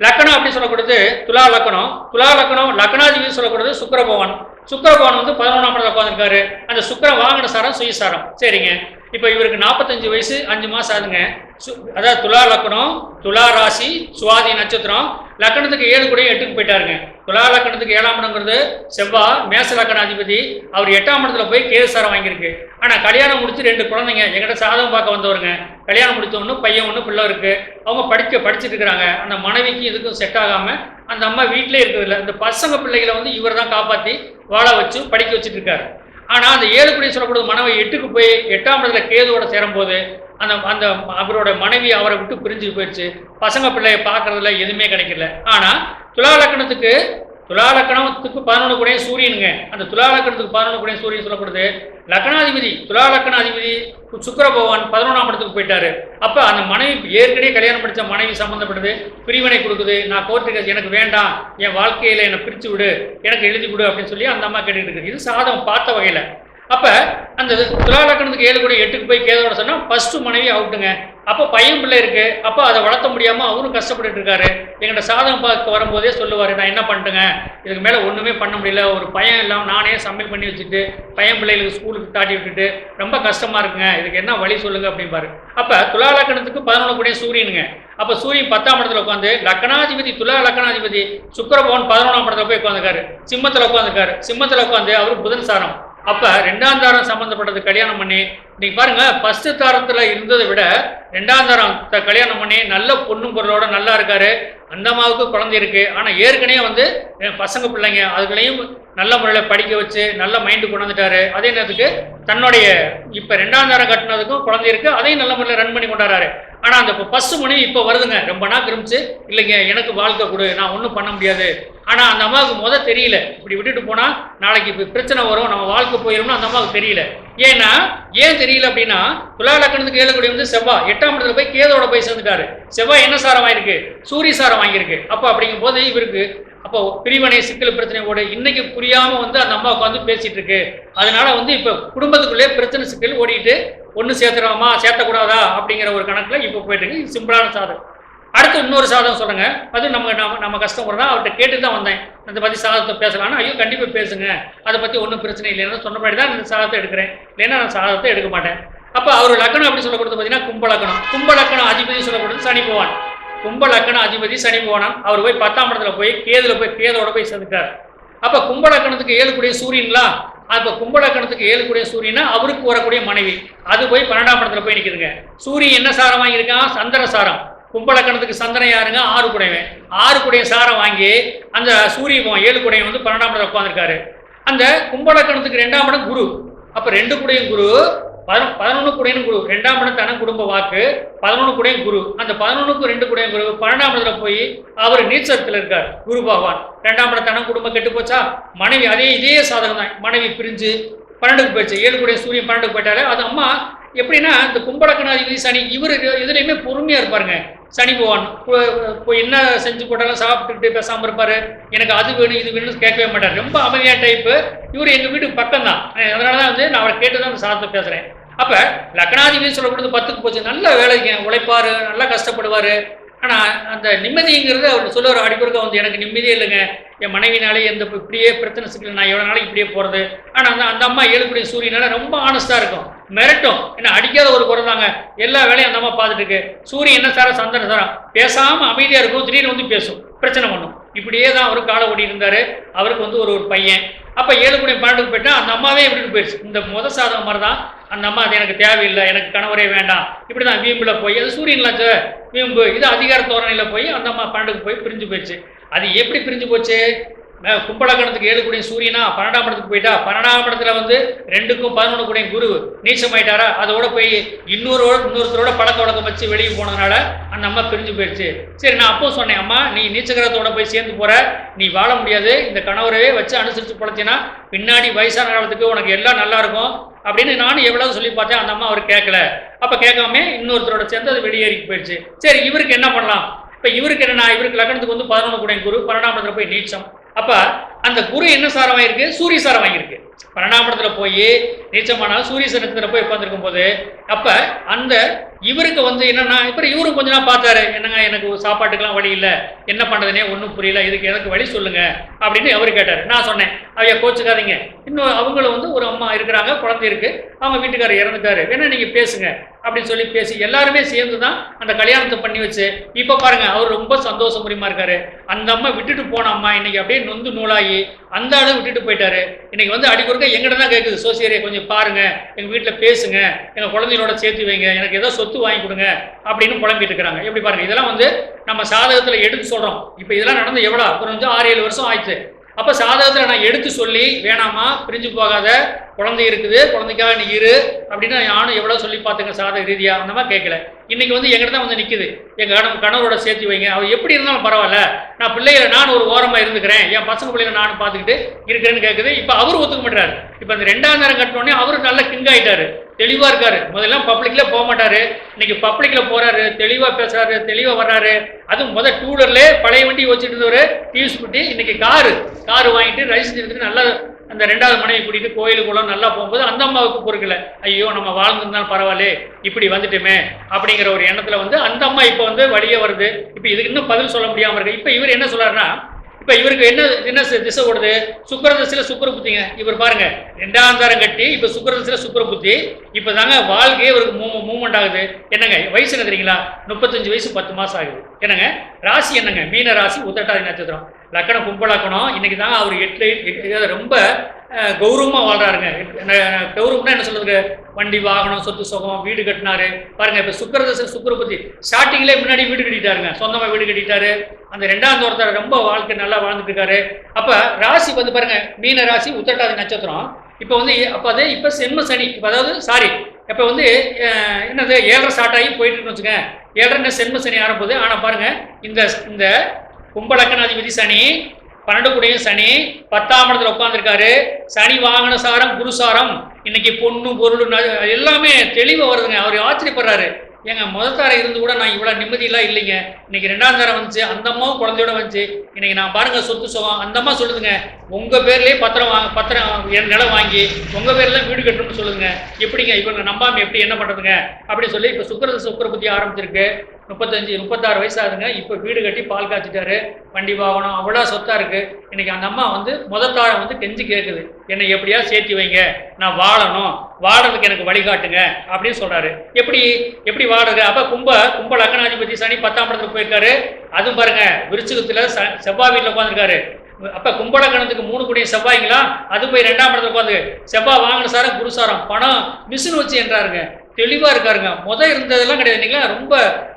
லக்கணம் அப்படின்னு சொல்லப்படுது துலா லக்கணம். துலா லக்கணம் லக்னாதிபதி சொல்லப்படுது சுக்கரபவன் சுக்கரபவன் வந்து பதினொன்றாம் இடத்துல உட்காந்துருக்காரு அந்த சுக்கிரன் வாங்கின சாரம் சுயசாரம் சரிங்க. இப்போ இவருக்கு நாற்பத்தஞ்சு வயசு அஞ்சு மாதம் ஆகுதுங்க. சு- அதாவது துலா லக்கணம் துலா ராசி சுவாதி நட்சத்திரம் லக்கணத்துக்கு ஏழு கூட எட்டுக்கு போயிட்டாருங்க. துலா லக்கணத்துக்கு ஏழாம் இடங்கிறது செவ்வாய் மேச லக்கணாதிபதி அவர் எட்டாம் இடத்துல போய் கேசாரம் வாங்கியிருக்கு. ஆனால் கல்யாணம் முடிச்சு ரெண்டு குழந்தைங்க எங்கிட்ட சாதகம் பார்க்க வந்தவருங்க. கல்யாணம் முடிச்ச ஒன்று பையன் ஒன்று பிள்ளை இருக்குது அவங்க படிக்க படிச்சுட்டு இருக்கிறாங்க. அந்த மனைவிக்கு இதுக்கும் செட் ஆகாமல் அந்த அம்மா வீட்டிலே இருக்கிறதில்ல இந்த பசங்க பிள்ளைகளை வந்து இவர் தான் காப்பாற்றி வாழ வச்சு படிக்க வச்சுட்டு இருக்காரு. ஆனால் அந்த ஏழு குடி சொல்லக்கூடிய மனைவி எட்டுக்கு போய் எட்டாம் இடத்துல கேதுவோட சேரும்போது அந்த அந்த அவரோட மனைவி அவரை விட்டு பிரிஞ்சு போயிடுச்சு. பசங்க பிள்ளைய பார்க்கறதுல எதுவுமே கிடைக்கல. ஆனால் துலா லக்கணத்துக்கு துலா லக்கணத்துக்கு பதினொன்று கூட சூரியனுங்க. அந்த துலா லக்கணத்துக்கு பதினொன்று கூட சூரியன் சொல்லப்படுது. லக்னாதிபதி துலா லக்னாதிபதி சுக்கர பகவான் பதினொன்றாம் இடத்துக்கு போயிட்டாரு. அப்போ அந்த மனைவி ஏற்கனவே கல்யாணம் படித்த மனைவி சம்மந்தப்பட்டது பிரிவினை கொடுக்குது. நான் கோர்ட்டுக்கு எனக்கு வேண்டாம். என் வாழ்க்கையில் என்னை பிரித்து விடு. எனக்கு எழுதி கொடு அப்படின்னு சொல்லி அந்த அம்மா கேட்டுக்கிட்டு இருக்கு இது சாதம் பார்த்த வகையில். அப்போ அந்த துலாலக்கணத்துக்கு ஏழு கூட எட்டுக்கு போய் கேதோட சொன்னால் ஃபஸ்ட்டு மனைவி அவுட்டுங்க. அப்போ பையன் பிள்ளை இருக்குது அப்போ அதை வளர்த்த முடியாமல் அவரும் கஷ்டப்பட்டு இருக்காரு. எங்கள்கிட்ட சாதகம் பார்க்க வரும்போதே சொல்லுவார் நான் என்ன பண்ணிட்டுங்க இதுக்கு மேலே ஒன்றுமே பண்ண முடியல. ஒரு பையன் இல்லாமல் நானே சமையல் பண்ணி வச்சுட்டு பையன் பிள்ளைகளுக்கு ஸ்கூலுக்கு தாட்டி விட்டுட்டு ரொம்ப கஷ்டமாக இருக்குங்க. இதுக்கு என்ன வழி சொல்லுங்க? அப்படிம்பாரு. அப்போ துலா லக்கணத்துக்கு பதினொன்று கூட சூரியனுங்க. அப்போ சூரியன் பத்தாம் இடத்துல உட்காந்து லக்கணாதிபதி துலா லக்கணாதிபதி சுக்கரபவன் பதினொன்றாம் இடத்துல போய் உட்காந்துக்காரு சிம்மத்தில் உட்காந்துக்காரு சிம்மத்தில் உட்காந்து அவர் புதன் சாரம். அப்போ ரெண்டாம் தாரம் சம்மந்தப்பட்டது கல்யாணம் பண்ணி நீங்கள் பாருங்கள் ஃபஸ்ட்டு தாரத்தில் இருந்ததை விட ரெண்டாம் தாரம் கல்யாணம் பண்ணி நல்ல பொண்ணும் பொருளோட நல்லா இருக்காரு. அந்த அம்மாவுக்கு குழந்தை இருக்குது ஆனால் ஏற்கனவே வந்து என் பசங்க பிள்ளைங்க அதுகளையும் நல்ல முறையில் படிக்க வச்சு நல்ல மைண்டு கொண்டு வந்துட்டாரு. அதே நேரத்துக்கு தன்னுடைய இப்போ ரெண்டாம் தாரம் கட்டினதுக்கும் குழந்தை இருக்குது அதையும் நல்ல முறையில் ரன் பண்ணி கொண்டாடுறாரு. ஆனால் அந்த பஸ்ஸு மணியும் இப்போ வருதுங்க. ரொம்ப நாள் கிரமிச்சு இல்லைங்க எனக்கு வாழ்க்கை கொடு நான் ஒன்றும் பண்ண முடியாது. ஆனால் அந்த அம்மாவுக்கு முத தெரியல. இப்படி விட்டுட்டு போனால் நாளைக்கு இப்போ பிரச்சனை வரும் நம்ம வாழ்க்கை போயிடும்னு அந்த அம்மாவுக்கு தெரியல. ஏன்னா ஏன் தெரியல அப்படின்னா துலா லக்கணத்துக்கு ஏழு வந்து செவ்வாய் எட்டாம் இடத்துல போய் கேதோட போய் சேர்ந்துட்டாரு. செவ்வாய் என்ன சாரம் வாங்கியிருக்கு? சூரிய சாரம் வாங்கியிருக்கு. அப்போ அப்படிங்கும் போது இவருக்கு அப்போ பிரிவினை சிக்கல் பிரச்சனையோட இன்னைக்கு புரியாமல் வந்து அந்த அம்மா உட்காந்து பேசிட்டு இருக்கு. அதனால வந்து இப்போ குடும்பத்துக்குள்ளே பிரச்சனை சிக்கல் ஓடிட்டு ஒன்று சேர்த்துறோமா சேர்த்தக்கூடாதா அப்படிங்கிற ஒரு கணக்கில் இப்போ போயிட்டு இருக்கு. சிம்பிளான சாதம் அடுத்து இன்னொரு சாதகம் சொல்லுங்க அது நம்ம நம்ம நம்ம கஷ்டப்படுறதா தான் அவர்கிட்ட கேட்டு தான் வந்தேன். அந்த பற்றி சாதத்தை பேசலாம்னா. ஐயோ கண்டிப்பாக பேசுங்க. அதை பற்றி ஒன்றும் பிரச்சனை இல்லைன்னு சொன்ன மாதிரி தான் இந்த சாதத்தை எடுக்கிறேன். இல்லைன்னா நான் சாதத்தை எடுக்க மாட்டேன். அப்போ அவர் லக்கணம் அப்படி சொல்லப்படுறது பார்த்தீங்கன்னா கும்ப கும்பலக்கணம் கும்ப அதிபதி சொல்லப்படுறது சனி பகவான். கும்ப லக்கண அதிபதி சனி பகவான் அவர் போய் பத்தாம் இடத்துல போய் கேதுல போய் கேதோட போய் சேர்ந்துட்டார். அப்போ கும்ப லக்கணத்துக்கு சூரியன்லாம் அப்போ கும்பலக்கணத்துக்கு அப்ப சூரியனா அவருக்கு வரக்கூடிய மனைவி. அது போய் பன்னெண்டாம் இடத்துல போய் நிற்குதுங்க சூரியன் என்ன சாரம் வாங்கியிருக்கான் சந்திர சாரம். கும்பலக்கணத்துக்கு சந்தனம் யாருங்க ஆறு குடைவன் ஆறு குடைய சாரம் வாங்கி அந்த சூரிய ஏழு குடையன் வந்து பன்னெண்டாம் இடம் உட்காந்துருக்காரு அந்த கும்பலக்கணத்துக்கு ரெண்டாம் இடம் குரு. அப்போ ரெண்டு குடையும் குரு பதினொன்று குடையும் குரு. ரெண்டாம் இடம் தன குடும்ப வாக்கு பதினொன்று குடையும் குரு. அந்த பதினொன்றுக்கு ரெண்டு குடையும் குரு பன்னெண்டாம் இடத்துல போய் அவர் நீச்சத்தில் இருக்கார் குரு பகவான். ரெண்டாம் இடம் தன குடும்பம் கெட்டு போச்சா? மனைவி அதே இதே சாதகம் தான். மனைவி பிரிஞ்சு பன்னெண்டுக்கு போயிடுச்சு. ஏழு குடைய சூரியன் பன்னெண்டுக்கு போயிட்டாலே அது அம்மா எப்படின்னா இந்த கும்பலக்கணாதிபதி சனி இவர் இதுலையுமே பொறுமையாக இருப்பாருங்க. சனி பகவான். இப்போ- என்ன செஞ்சு போட்டாலும் சாப்பிட்டுக்கிட்டு பேசாமல் இருப்பார். எனக்கு அது வேணும் இது வேணும்னு கேட்கவே மாட்டார். ரொம்ப அமைதியான டைப்பு இவர் எங்கள் வீட்டுக்கு பக்கம் தான் அதனால தான் வந்து நான் அவரை கேட்டு தான் அந்த சாதத்தை பேசுகிறேன் அப்போ லக்னாதிபதி சொல்லப்படுறது பத்துக்கு போச்சு. நல்ல வேலைக்கு உழைப்பாரு நல்லா கஷ்டப்படுவார். ஆனால் அந்த நிம்மதிங்கிறது அவர் சொல்லுவார் அடிப்பொருக்க வந்து எனக்கு நிம்மதியே இல்லைங்க. என் மனைவினாலே எந்த இப்படியே பிரச்சனை சிக்கல் நான் எவ்வளோ நாளைக்கு இப்படியே போகிறது ஆனால் அந்த அந்த அம்மா ஏழுக்கூடிய சூரியனால ரொம்ப ஆனஸ்ட்டாக இருக்கும். மிரட்டும். என்ன அடிக்காத ஒரு குறை தாங்க. எல்லா வேலையும் அந்த அம்மா பார்த்துட்டு இருக்கு சூரியன் என்ன சார? சந்தன சாரா? பேசாம அமைதியா இருக்கும். திடீர்னு வந்து பேசும். பிரச்சனை பண்ணும். இப்படியே தான் அவர் காலை ஓடி இருந்தாரு அவருக்கு வந்து ஒரு ஒரு பையன். அப்ப ஏழு குடி பன்னெண்டுக்கு போயிட்டா அந்த அம்மாவே இப்படின்னு போயிடுச்சு இந்த முத சாதகம் மாதிரி தான் அந்த அம்மா அது எனக்கு தேவையில்லை எனக்கு கணவரே வேண்டாம். இப்படி தான் வீம்புல போய் அது சூரியன்லாம் வீம்பு இது அதிகார தோரணையில போய் அந்த அம்மா பன்னெண்டுக்கு போய் பிரிஞ்சு போயிடுச்சு. அது எப்படி பிரிஞ்சு போச்சு? கும்பலக்கணத்துக்கு ஏழு கூடிய சூரியனா பன்னெண்டாம் இடத்துக்கு போயிட்டா பன்னெண்டாம் இடத்துல வந்து ரெண்டுக்கும் பதினொன்று கூடிய குரு நீச்சமாயிட்டாரா அதோட போய் இன்னொரு இன்னொருத்தரோட பழக்க வழக்கம் வச்சு வெளியே போனதுனால அந்த அம்மா பிரிஞ்சு போயிடுச்சு. சரி நான் அப்போ சொன்னேன் அம்மா நீ நீச்சகரத்தோட போய் சேர்ந்து போற நீ வாழ முடியாது இந்த கணவரவே வச்சு அனுசரித்து பழச்சினா பின்னாடி வயசான காலத்துக்கு உனக்கு எல்லாம் நல்லா இருக்கும் அப்படின்னு நானும் எவ்வளவு சொல்லி பார்த்தேன் அந்த அம்மா அவர் கேட்கல அப்போ கேட்காம இன்னொருத்தரோட சேர்ந்து அது வெளியேறி போயிடுச்சு. சரி இவருக்கு என்ன பண்ணலாம்? இப்போ இவருக்கு என்ன இவருக்கு லக்னத்துக்கு வந்து பதினொன்று கூட குரு பன்னெண்டாம் இடத்துல போய் நீச்சம் அப்ப அந்த குரு என்ன சாரமாயிருக்கு சூரிய சாரம் வாங்கியிருக்கு. பன்னெண்டாம் போய் நீச்சமானால் சூரிய சனத்தில் போய் உட்காந்துருக்கும் போது அப்ப அந்த இவருக்கு வந்து என்னன்னா இப்போ இவரும் கொஞ்ச நாள் பார்த்தாரு என்னங்க எனக்கு சாப்பாட்டுக்கெல்லாம் வழி இல்லை என்ன பண்ணுறதுனே ஒன்றும் புரியல இதுக்கு எனக்கு வழி சொல்லுங்க அப்படின்னு அவர் கேட்டார். நான் சொன்னேன் அவைய கோச்சுக்காதீங்க. இன்னும் அவங்களும் வந்து ஒரு அம்மா இருக்கிறாங்க குழந்தை இருக்கு அவங்க வீட்டுக்காரர் இறந்துட்டாரு வேணா நீங்கள் பேசுங்க அப்படின்னு சொல்லி பேசி எல்லாருமே சேர்ந்து தான் அந்த கல்யாணத்தை பண்ணி வச்சு இப்போ பாருங்க அவர் ரொம்ப சந்தோஷமுரியமா இருக்காரு. அந்த அம்மா விட்டுட்டு போன அம்மா இன்னைக்கு அப்படியே நொந்து நூலாகி அந்த ஆளு விட்டுட்டு போயிட்டாரு. இன்னைக்கு வந்து அடிக்கொருக்க எங்கிட்ட தான் கேட்குது சோசியரே கொஞ்சம் பாருங்க எங்கள் வீட்டில் பேசுங்க எங்கள் குழந்தைகளோட சேர்த்து வைங்க எனக்கு ஏதோ சொத்து வாங்கி கொடுங்க அப்படின்னு புலம்பிட்டு இருக்கிறாங்க. எப்படி பாருங்க இதெல்லாம் வந்து நம்ம சாதகத்தில் எடுத்து சொல்கிறோம் இப்போ இதெல்லாம் நடந்து எவ்வளோ கொஞ்சம் ஆறு ஏழு வருஷம் ஆயிடுச்சு. அப்போ சாதகத்தில் நான் எடுத்து சொல்லி வேணாமா பிரிஞ்சு போகாத குழந்தை இருக்குது குழந்தைக்காக நீ இரு அப்படின்னு நானும் எவ்வளோ சொல்லி பார்த்துங்க சாதக ரீதியாக அந்த மாதிரி கேட்கல. இன்றைக்கி வந்து எங்கிட்ட தான் வந்து நிற்குது எங்கள் கணவன் கணவரோட சேர்த்து வைங்க. அவர் எப்படி இருந்தாலும் பரவாயில்ல. நான் பிள்ளைகளை நான் ஒரு ஓரமாக இருந்துக்கிறேன். என் பசங்க பிள்ளைகளை நானும் பார்த்துக்கிட்டு இருக்கிறேன்னு கேட்குது இப்போ அவர் ஒத்துக்க மாட்டார் இப்போ அந்த ரெண்டாம் நேரம் கட்டினோடனே அவரு நல்ல கிங் தெளிவாக இருக்காரு. முதல்ல பப்ளிக்கில் போக மாட்டாரு. இன்னைக்கு பப்ளிக்கில் போறாரு. தெளிவாக பேசுறாரு. தெளிவாக வர்றாரு. அதுவும் முதல் டூலர்லேயே பழைய வண்டி வச்சுட்டு இருந்தவர் டிவிஸ் குட்டி. இன்னைக்கு காரு. காரு வாங்கிட்டு ரைஸ் எடுத்துட்டு நல்லா அந்த ரெண்டாவது மனைவி கூட்டிட்டு கோயிலுக்குள்ள நல்லா போகும்போது அந்த அம்மாவுக்கு பொறுக்கல. ஐயோ நம்ம வாழ்ந்துருந்தாலும் பரவாயில்ல இப்படி வந்துட்டுமே அப்படிங்கிற ஒரு எண்ணத்தில் வந்து அந்த அம்மா இப்போ வந்து வழியே வருது. இப்போ இதுக்கு இன்னும் பதில் சொல்ல முடியாமல் இருக்கு. இப்போ இவர் என்ன சொல்றாருன்னா இப்போ இவருக்கு என்ன என்ன திசை ஓடுது? சுக்கர திசையில் சுக்கர புத்திங்க. இவர் பாருங்க ரெண்டாந்தாரம் கட்டி இப்போ சுக்கர திசையில சுக்கர புத்தி. இப்போ தாங்க வாழ்க்கையே இவருக்கு மூ மூவ்மெண்ட் ஆகுது. என்னங்க வயசு என்ன தெரியுங்களா? முப்பத்தஞ்சு வயசு பத்து மாதம் ஆகுது. என்னங்க ராசி என்னங்க? மீன ராசி உத்தட்டாதி நட்சத்திரம். லக்கணம் கும்பலக்கணம். இன்னைக்கு தாங்க அவர் எட்டு எட்டு- ரொம்ப கௌரவமாக வாழ்கிறாருங்க என்ன- கௌரவம்னா என்ன சொல்றது வண்டி வாகனம் சொத்து சுகம் வீடு கட்டினாரு. பாருங்க இப்ப சுக்கரதச பற்றி ஸ்டார்டிங்லேயே முன்னாடி வீடு கட்டிட்டாருங்க. சொந்தமாக வீடு கட்டிட்டாரு. அந்த ரெண்டாம் ஒருத்தர் ரொம்ப வாழ்க்கை நல்லா வாழ்ந்துட்டு இருக்காரு ராசி வந்து பாருங்க மீன ராசி உத்திரட்டாதி நட்சத்திரம். இப்போ வந்து அப்போ அது இப்போ சென்ம சனி. இப்போ அதாவது சாரி இப்போ வந்து என்னது ஏழரை ஸ்டார்ட் ஆகி போயிட்டு இருக்குன்னு வச்சுங்க ஏழரை சென்ம சனி ஆரம்பிது ஆனால் பாருங்கள் இந்த இந்த கும்பலக்கணாதிபதி சனி பன்னெண்டு கூடையும் சனி பத்தாம் இடத்துல உட்காந்துருக்காரு சனி வாகன சாரம் குருசாரம் இன்னைக்கு பொண்ணு பொருள் எல்லாமே தெளிவாக வருதுங்க. அவர் ஆச்சரியப்படுறாரு. ஏங்க முதல் தாரம் இருந்து கூட நான் இவ்வளோ நிம்மதியெல்லாம் இல்லைங்க. இன்னைக்கு ரெண்டாம் தாரம் வந்துச்சு அந்தம்மாவும் குழந்தையோட வந்துச்சு. இன்னைக்கு நான் பாருங்க சொத்து சுகம் அந்தம்மா சொல்லுதுங்க. உங்க பேர்லயே பத்திரம் வாங்க பத்திரம் என் நிலம் வாங்கி உங்க பேர்ல வீடு கட்டணும்னு சொல்லுங்க. எப்படிங்க இவங்க நம்பாம எப்படி என்ன பண்றதுங்க? அப்படின்னு சொல்லி இப்போ சுக்கர சுக்கர புத்தி ஆரம்பிச்சிருக்கு. முப்பத்தஞ்சு முப்பத்தாறு வயசு ஆகுதுங்க இப்போ வீடு கட்டி பால் காய்ச்சிட்டாரு. வண்டி வாகனம் அவ்வளோ சொத்தா இருக்கு. இன்னைக்கு அந்த அம்மா வந்து முதல் வந்து கெஞ்சி கேட்குது என்னை எப்படியா சேர்த்தி வைங்க? நான் வாழணும். வாழறதுக்கு எனக்கு வழிகாட்டுங்க. அப்படின்னு சொல்றாரு. எப்படி எப்படி வாடுறது அப்ப கும்ப கும்ப லக்னாதிபதி சனி பத்தாம் இடத்துக்கு போயிருக்காரு. அதுவும் பாருங்க விருச்சிகத்துல ச- செவ்வாய் வீட்டில் உட்காந்துருக்காரு அப்போ கும்பலக்கணத்துக்கு மூணு கோடியும் செவ்வாய்ங்களா? அது போய் ரெண்டாம் இடத்துல உட்காந்து செவ்வாய் வாங்கின சாரம் குருசாரம் பணம் மிஷின் வச்சு என்றாருங்க. தெளிவாக இருக்காருங்க. முத இருந்ததெல்லாம் கிடையாது. இல்லைங்களா ரொம்ப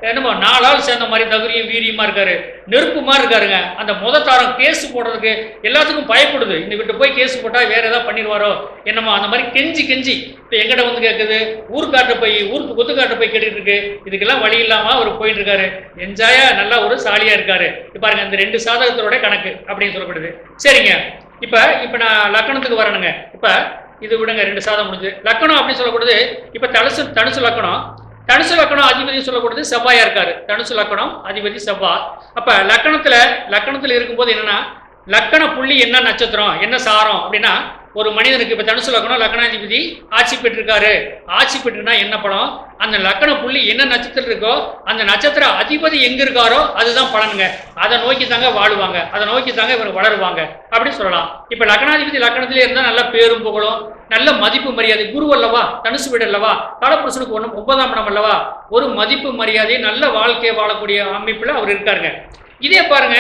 என்னமோ நாலு சேர்ந்த மாதிரி தகுதியும் வீரியமாக இருக்காரு. நெருப்பு மாதிரி இருக்காருங்க. அந்த முத தாரம் கேஸ் போடுறதுக்கு எல்லாத்துக்கும் பயப்படுது. இந்த விட்டு போய் கேஸ் போட்டால் வேற ஏதாவது பண்ணிடுவாரோ என்னமோ அந்த மாதிரி கெஞ்சி கெஞ்சி. இப்போ எங்கிட்ட வந்து கேட்குது ஊருக்காட்ட போய் ஊருக்கு ஒத்துக்காட்ட போய் கேட்டுட்டு இருக்கு. இதுக்கெல்லாம் வழி இல்லாமல் அவர் போயிட்டு இருக்காரு என்ஜாயா நல்லா ஒரு சாலியாக இருக்காரு. இப்போ பாருங்க இந்த ரெண்டு சாதகத்தோட கணக்கு அப்படின்னு சொல்லப்படுது. சரிங்க. இப்போ இப்போ நான் லக்கணத்துக்கு வரணுங்க இப்போ இது விடுங்க ரெண்டு சாதம் முடிஞ்சு. லக்கணம் அப்படின்னு சொல்லக்கூடாது இப்போ தனுசு தனுசு லக்கணம். தனுசு லக்கணம் அதிபதி சொல்லக்கூடாது செவ்வாயா இருக்காரு. தனுசு லக்கணம் அதிபதி செவ்வா. அப்ப லக்கணத்துல லக்கணத்துல இருக்கும்போது என்னன்னா லக்கண புள்ளி என்ன நட்சத்திரம் என்ன சாரம் அப்படின்னா ஒரு மனிதனுக்கு இப்போ தனுசு லக்கணம் லக்கணாதிபதி ஆட்சி பெற்றிருக்காரு. ஆட்சி பெற்றுனா என்ன படம் அந்த லக்கண புள்ளி என்ன நட்சத்திரம் இருக்கோ அந்த நட்சத்திர அதிபதி எங்க இருக்காரோ அதுதான் பலனுங்க. அதை நோக்கி தாங்க வாழுவாங்க. அதை நோக்கி தாங்க இவர் வளருவாங்க. அப்படின்னு சொல்லலாம். இப்போ லக்கணாதிபதி லக்னத்திலே இருந்தால் நல்ல பேரும் புகழும் நல்ல மதிப்பு மரியாதை. குரு அல்லவா? தனுசு வீடு அல்லவா? தலப்புருஷனுக்கு ஒன்று ஒன்பதாம் படம் அல்லவா? ஒரு மதிப்பு மரியாதை நல்ல வாழ்க்கையை வாழக்கூடிய அமைப்பில் அவர் இருக்காருங்க. இதே பாருங்க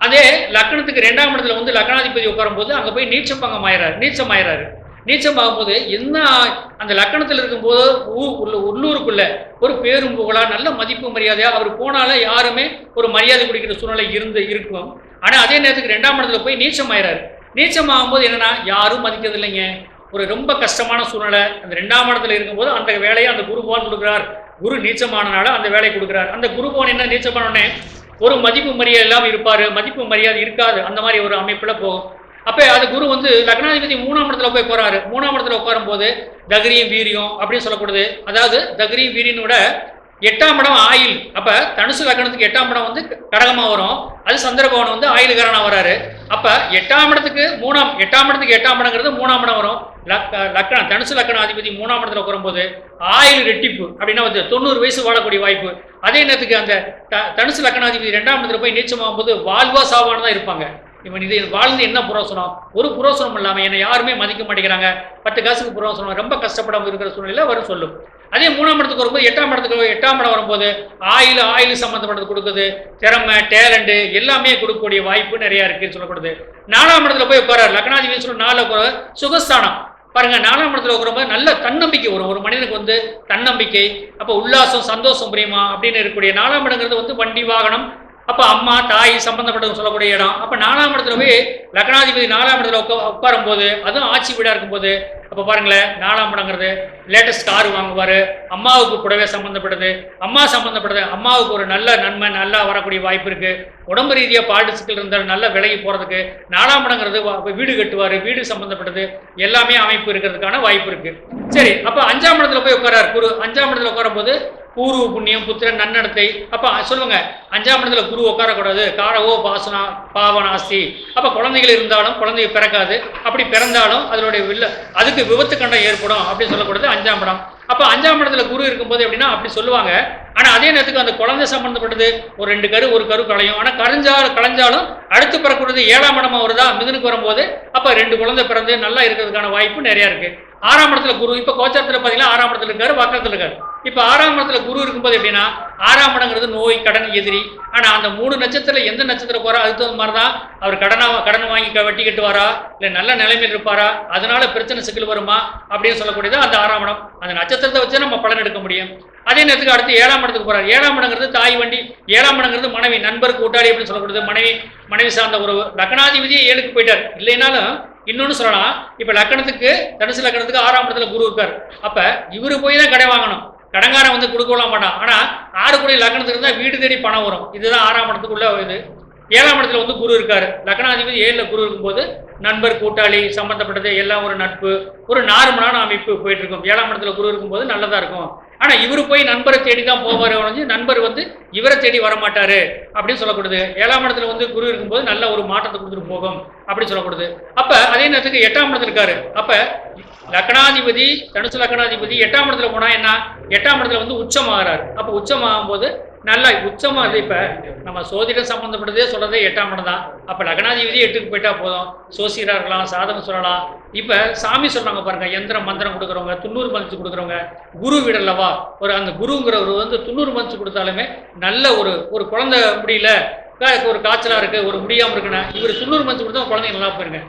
அதே லக்கணத்துக்கு ரெண்டாம் இடத்துல வந்து லக்கணாதிபதி உட்காரும்போது அங்கே போய் நீச்சப்பங்கம் ஆயிறாரு நீச்சம் ஆயிறாரு நீச்சம் ஆகும்போது என்ன அந்த லக்கணத்தில் இருக்கும்போது ஊ- உள்ள உள்ளூருக்குள்ள ஒரு பேரும் புகழா நல்ல மதிப்பு மரியாதையாக அவர் போனாலே யாருமே ஒரு மரியாதை கொடுக்கிற சூழ்நிலை இருந்து இருக்கும். ஆனால் அதே நேரத்துக்கு ரெண்டாம் இடத்துல போய் நீச்சம் ஆயிறாரு நீச்சம் ஆகும்போது என்னன்னா யாரும் மதிக்கிறது இல்லைங்க ஒரு ரொம்ப கஷ்டமான சூழ்நிலை. அந்த ரெண்டாம் இடத்துல இருக்கும்போது அந்த வேலையை அந்த குருபவான் கொடுக்குறார். குரு நீச்சமானனால அந்த வேலையை கொடுக்குறார். அந்த குருபவான் என்ன நீச்சமானோடனே ஒரு மதிப்பு மரியாதை இல்லாமல் இருப்பார் மதிப்பு மரியாதை இருக்காது அந்த மாதிரி ஒரு அமைப்பில் போகும். அப்போ அது குரு வந்து லக்னாதிபதி மூணாம் இடத்துல போய் போகிறாரு மூணாம் இடத்துல உட்காரும் போது தகிரியும் வீரியம் அப்படின்னு சொல்லக்கூடாது அதாவது தகிரியும் வீரியனோட எட்டாம் இடம் ஆயில். அப்போ தனுசு லக்னத்துக்கு எட்டாம் இடம் வந்து கடகமாக வரும். அது சந்திரபவன் வந்து ஆயிலுக்காரனா வராரு. அப்போ எட்டாம் இடத்துக்கு மூணாம் எட்டாம் இடத்துக்கு எட்டாம் இடங்கிறது மூணாம் இடம் வரும். லக் லக்கணம் தனுசு லக்கண மூணாம் இடத்துல உட்காரும்போது ஆயுள் ரெட்டிப்பு அப்படின்னா வந்து தொண்ணூறு வயசு வாழக்கூடிய வாய்ப்பு. அதே நேரத்துக்கு அந்த த- தனுசு லக்கணாதிபதி ரெண்டாம் இடத்துல போய் நீச்சமாகும் போது வாழ்வா சாவான்னு தான் இருப்பாங்க. இவன் இது வாழ்ந்து என்ன புரோசனம்? ஒரு புரோசனம் இல்லாமல் என்னை யாருமே மதிக்க மாட்டேங்கிறாங்க. பத்து காசுக்கு புரோசனம் ரொம்ப கஷ்டப்படாமல் இருக்கிற சூழ்நிலை வரும் சொல்லும். அதே மூணாம் இடத்துக்கு வரும்போது எட்டாம் இடத்துக்கு எட்டாம் இடம் வரும்போது ஆயில் ஆயில் சம்மந்தப்பட்டது கொடுக்குது. திறமை டேலண்ட்டு எல்லாமே கொடுக்கக்கூடிய வாய்ப்பு நிறையா இருக்குன்னு சொல்லப்படுது. நாலாம் இடத்துல போய் உட்கார லக்னாதிபதி சொல்லி நாலு சுகஸ்தானம். பாருங்க நாலாம் இடத்துல உட்காரும்போது நல்ல தன்னம்பிக்கை. வரும் ஒரு மனிதனுக்கு வந்து தன்னம்பிக்கை அப்போ உல்லாசம் சந்தோஷம் பிரியமா அப்படின்னு இருக்கக்கூடிய நாலாம் இடங்கிறது வந்து வண்டி வாகனம் அப்போ அம்மா தாய் சம்பந்தப்பட்டவங்க சொல்லக்கூடிய இடம். அப்போ நாலாம் இடத்துல போய் லக்னாதிபதி நாலாம் இடத்துல உட்கா உட்காரும் போது அதுவும் ஆட்சி வீடாக இருக்கும்போது அப்ப பாருங்களேன் நாலாம் படங்கிறது லேட்டஸ்ட் கார் வாங்குவாரு. அம்மாவுக்கு கூடவே சம்மந்தப்படுது அம்மா சம்மந்தப்படுது அம்மாவுக்கு ஒரு நல்ல நன்மை நல்லா வரக்கூடிய வாய்ப்பு இருக்கு. உடம்பு ரீதியாக பாலிடிக்ஸ்கள் இருந்தால் நல்ல விலகி போறதுக்கு நாலாம் படங்கிறது வீடு கட்டுவார் வீடு சம்பந்தப்பட்டது எல்லாமே அமைப்பு இருக்கிறதுக்கான வாய்ப்பு இருக்கு. சரி அப்ப அஞ்சாம் இடத்துல போய் உட்காராரு குரு. அஞ்சாம் இடத்துல உட்காரும்போது பூர்வ புண்ணியம் புத்திரன் நன்னடத்தை அப்ப சொல்லுங்க. அஞ்சாம் இடத்துல குரு உட்காரக்கூடாது. காரவோ பாசனா பாவனாஸ்தி. அப்ப குழந்தைகள் இருந்தாலும் குழந்தைங்க பிறக்காது. அப்படி பிறந்தாலும் அதனுடைய வில்ல அதுக்கு விபத்து கண்டம் ஏற்படும் அப்படின்னு சொல்லக்கூடியது அஞ்சாம் இடம் அப்போ அஞ்சாம் இடத்துல குரு இருக்கும்போது எப்படின்னா அப்படி சொல்லுவாங்க. ஆனால் அதே நேரத்துக்கு அந்த குழந்தை சம்பந்தப்பட்டது ஒரு ரெண்டு கரு ஒரு கரு களையும். ஆனால் கரைஞ்சாலும் களைஞ்சாலும் அடுத்து பிறக்கிறது ஏழாம் இடமா வருதா? மிதுனுக்கு வரும்போது அப்போ ரெண்டு குழந்தை பிறந்து நல்லா இருக்கிறதுக்கான வாய்ப்பு நிறையா இருக்கு. ஆறாம் இடத்துல குரு இப்போ கோச்சாரத்தில் பார்த்தீங்கன்னா ஆறாம் இடத்துல இருக்காரு பக்கத்தில் இருக்காரு. இப்போ ஆறாம் இடத்துல குரு இருக்கும்போது எப்படின்னா ஆறாம் இடங்கிறது நோய் கடன் எதிரி. ஆனால் அந்த மூணு நட்சத்திரம் எந்த நட்சத்திரம் போறா? அதுக்கு தகுந்த மாதிரி தான் அவர் கடனை கடன் வாங்கி க- வட்டி கட்டுவாரா? இல்லை நல்ல நிலைமையில் இருப்பாரா? அதனால பிரச்சனை சிக்கல் வருமா? அப்படின்னு சொல்லக்கூடியது அந்த ஆறாம் இடம். அந்த நட்சத்திரத்தை வச்சு நம்ம பலன் எடுக்க முடியும். அதே நேரத்துக்கு அடுத்து ஏழாம் இடத்துக்கு போறாரு. ஏழாம் இடங்கிறது தாய் வண்டி ஏழாம் இடங்கிறது மனைவி நண்பர் கூட்டாளி அப்படின்னு சொல்லக்கூடியது மனைவி மனைவி சார்ந்த உறவு. லக்னாதிபதியே ஏழுக்கு போயிட்டார். இல்லைனாலும் இன்னொன்று சொல்லலாம் இப்போ லக்கணத்துக்கு தனுசு லக்கணத்துக்கு ஆறாம் இடத்துல குரு இருக்கார். அப்போ இவரு போய் தான் கடை வாங்கணும். கடங்காரன் வந்து கொடுக்கலாம் மாட்டான். ஆனால் ஆறு கோடி லக்கணத்துக்கு இருந்தா வீடு தேடி பணம் வரும். இதுதான் ஆறாம் இடத்துக்குள்ள இது. ஏழாம் இடத்துல வந்து குரு இருக்கார். லக்னாதிபதி ஏழில் குரு இருக்கும்போது நண்பர் கூட்டாளி சம்பந்தப்பட்டது எல்லாம் ஒரு நட்பு. ஒரு நார்மலான அமைப்பு போயிட்டு இருக்கும் ஏழாம் இடத்துல குரு இருக்கும்போது நல்லதாக இருக்கும். ஆனால் இவர் போய் நண்பரை தேடி தான் போவார் ஒழிஞ்சு நண்பர் வந்து இவரை தேடி வரமாட்டார் அப்படின்னு சொல்லக்கூடாது ஏழாம் இடத்துல வந்து குரு இருக்கும்போது நல்ல ஒரு மாற்றத்தை கொடுத்துட்டு போகும் அப்படின்னு சொல்லக்கூடாது அப்போ அதே நேரத்துக்கு எட்டாம் இடத்துல இருக்காரு. அப்போ லக்னாதிபதி தனுசு லக்னாதிபதி எட்டாம் இடத்துல போனால் என்ன? எட்டாம் இடத்துல வந்து உச்சமாகறாரு. அப்போ உச்சமாகும் போது நல்லா உச்சமாக அது இப்போ நம்ம சோதிடம் சம்மந்தப்பட்டதே சொல்கிறதே எட்டாம் இடம் தான். அப்போ லக்னாதிபதி எட்டுக்கு போயிட்டா போதும். சோசியராக இருக்கலாம் சாதகம் சொல்லலாம். இப்போ சாமி சொல்கிறாங்க பாருங்க எந்திரம் மந்திரம் கொடுக்குறவங்க துண்ணூறு மந்திச்சு கொடுக்குறவங்க குரு விடலவா ஒரு அந்த குருங்கிறவர் வந்து துண்ணூறு மந்திச்சு கொடுத்தாலுமே நல்ல ஒரு ஒரு குழந்தை முடியல. ஒரு காய்ச்சலாக இருக்கு ஒரு முடியாமல் இருக்குன்னா இவர் துண்ணூறு மந்திச்சு கொடுத்தா குழந்தைங்க நல்லா போயிருங்க.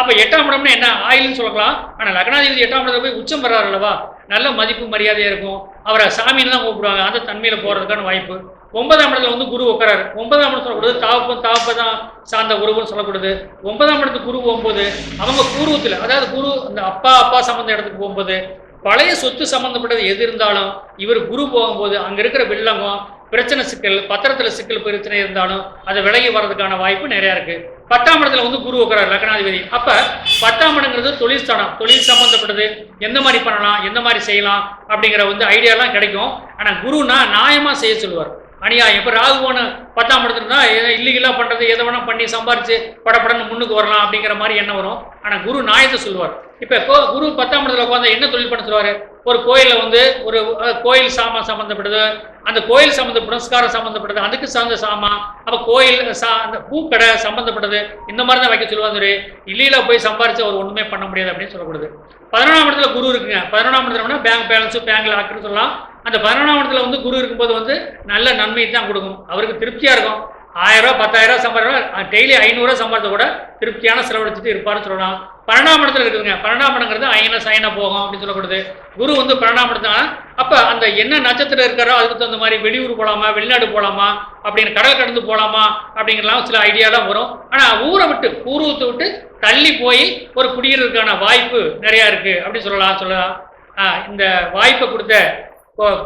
அப்போ எட்டாம் இடம்னா என்ன? ஆயில்னு சொல்லலாம். ஆனால் லக்னாதிபதி எட்டாம் இடத்துல போய் உச்சம் பெறாரு அல்லவா நல்ல மதிப்பு மரியாதையாக இருக்கும். அவரை சாமின்னு தான் கூப்பிடுவாங்க. அந்த தன்மையில் போகிறதுக்கான வாய்ப்பு. ஒன்பதாம் இடத்துல வந்து குரு உட்காராரு. ஒன்பதாம் இடம் சொல்லக்கூடாது தாப்பம் தாப்ப தான் சார்ந்த உறவுன்னு சொல்லக்கூடாது ஒன்பதாம் இடத்துக்கு குரு போகும்போது அவங்க பூர்வத்தில் அதாவது குரு அந்த அப்பா அப்பா சம்மந்த இடத்துக்கு போகும்போது பழைய சொத்து சம்மந்தப்பட்டது எது இருந்தாலும் இவர் குரு போகும்போது அங்கே இருக்கிற வில்லங்கம் பிரச்சனை சிக்கல் பத்திரத்தில் சிக்கல் பிரச்சனை இருந்தாலும் அதை விலகி வர்றதுக்கான வாய்ப்பு நிறையா இருக்குது பத்தாம் இடத்துல வந்து குரு உட்கிறார் லக்னாதிபதி. அப்ப பத்தாம் இடங்கிறது தொழில் ஸ்தானம் தொழில் சம்பந்தப்பட்டது. எந்த மாதிரி பண்ணலாம் எந்த மாதிரி செய்யலாம் அப்படிங்கிற வந்து ஐடியாலாம் கிடைக்கும். ஆனா குருனா நியாயமா செய்ய சொல்லுவார். அநியாயம். இப்போ ராகுவோன்னு பத்தாம் இடத்துல இருந்தா இல்லீகலாக பண்ணுறது எதை வேணால் பண்ணி சம்பாரிச்சு படப்படன்னு முன்னுக்கு வரலாம் அப்படிங்கிற மாதிரி எண்ணம் வரும். ஆனால் குரு நியாயத்தை சொல்லுவார். இப்போ குரு பத்தாம் இடத்துல உட்காந்து என்ன தொழில் பண்ண சொல்லுவார்? ஒரு கோயிலில் வந்து ஒரு கோயில் சாமான் சம்மந்தப்பட்டது அந்த கோயில் சம்மந்த புனஸ்காரம் சம்மந்தப்பட்டது அதுக்கு சார்ந்த சாமான் அப்போ கோயில் சா அந்த பூக்கடை சம்மந்தப்பட்டது இந்த மாதிரி தான் வைக்க சொல்லுவாங்க இல்லையில போய் சம்பாரிச்சு அவர் ஒன்றுமே பண்ண முடியாது அப்படின்னு சொல்லக்கூடாது. பதினொன்றாம் இடத்துல குரு இருக்குங்க. பதினொன்றாம் இடத்துல பேங்க் பேலன்ஸு பேங்க்ல ஆக்குன்னு சொல்லலாம். அந்த பதினொன்றாம் இடத்துல வந்து குரு இருக்கும்போது வந்து நல்ல நன்மை தான் கொடுக்கும். அவருக்கு திருப்தியாக இருக்கும். ஆயிரம் ரூபா பத்தாயிரம் ரூபா சம்பாதிக்கிறோம். டெய்லி ஐநூறுரூவா சம்பாதிச்ச கூட திருப்தியான செலவழிச்சிட்டு இருப்பாருன்னு சொல்லலாம். பரணாமணத்தில் இருக்குதுங்க. பரணாமணங்கிறது அயன சயன போகும் அப்படின்னு சொல்லக்கூடாது குரு வந்து பரணாமணத்தான் அப்போ அந்த என்ன நட்சத்திரம் இருக்காரோ அதுக்கு தகுந்த மாதிரி வெளியூர் போகலாமா வெளிநாடு போகலாமா அப்படின்னு கடல் கடந்து போகலாமா அப்படிங்கிறலாம் சில ஐடியாலாம் வரும். ஆனால் ஊரை விட்டு பூர்வத்தை விட்டு தள்ளி போய் ஒரு குடியிருக்கான வாய்ப்பு நிறையா இருக்குது அப்படின்னு சொல்லலாம் சொல்லலாம். இந்த வாய்ப்பை கொடுத்த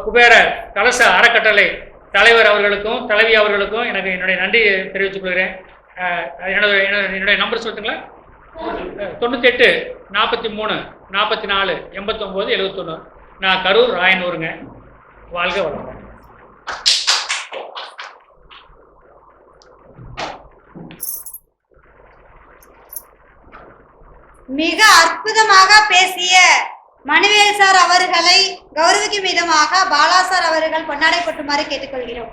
குபேர கலச அறக்கட்டளை தலைவர் அவர்களுக்கும் தலைவி அவர்களுக்கும் எனக்கு என்னுடைய நன்றி தெரிவித்துக் கொள்கிறேன். என்னோட என்னோட- என்னுடைய நம்பர் சொல்லுங்களேன் தொண்ணூத்தி எட்டு நாற்பத்தி மூணு நாற்பத்தி நாலு எண்பத்தொம்போது எழுபத்தொன்று நான் கரூர் ராயனூருங்க. வாழ்க வளம் மிக அற்புதமாக பேசிய மணிவேல் சார் அவர்களை கௌரவிக்கும் விதமாக பாலா சார் அவர்கள் பொன்னாடை கொட்டுமாறு கேட்டுக்கொள்கிறோம்.